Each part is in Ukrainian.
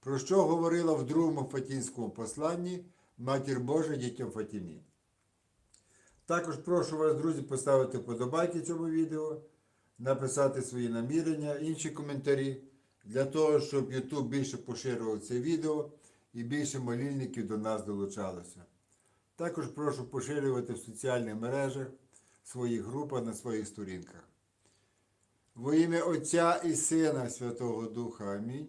про що говорила в другому Фатінському посланні Матір Божа дітям Фатімі. Також прошу вас, друзі, поставити вподобайки цьому відео, написати свої намірення, інші коментарі, для того, щоб YouTube більше поширював це відео і більше молільників до нас долучалося. Також прошу поширювати в соціальних мережах, в своїх групах на своїх сторінках. Во ім'я Отця і Сина Святого Духа Амінь.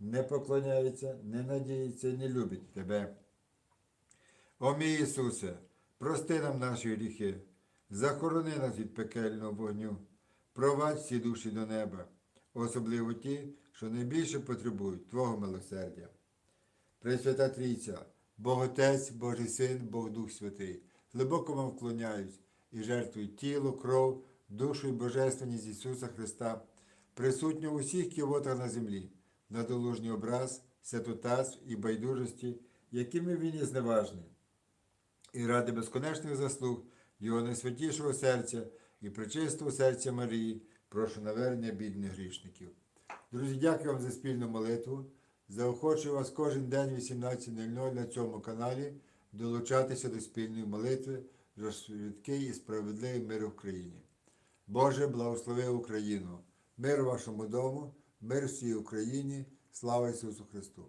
не поклоняється, не надіється, не любить Тебе. О мій Ісусе, прости нам наші гріхи, захорони нас від пекельного вогню, провадь всі душі до неба, особливо ті, що найбільше потребують Твого милосердя. Пресвята Трійця, Бог Отець, Божий Син, Бог Дух Святий, глибоко вам вклоняюсь і жертвую тіло, кров, душу і божественність Ісуса Христа, присутню у всіх ківотах на землі, на долужній образ, святотатств і байдужості, якими він є зневажний. І ради безконечних заслуг Його найсвятішого серця і пречистого серця Марії, прошу навернення бідних грішників. Друзі, дякую вам за спільну молитву. Заохочую вас кожен день 18.00 на цьому каналі долучатися до спільної молитви за швидкий і справедливий мир в країні. Боже, благослови Україну, мир вашому дому, мир всій Україні, слава Ісусу Христу!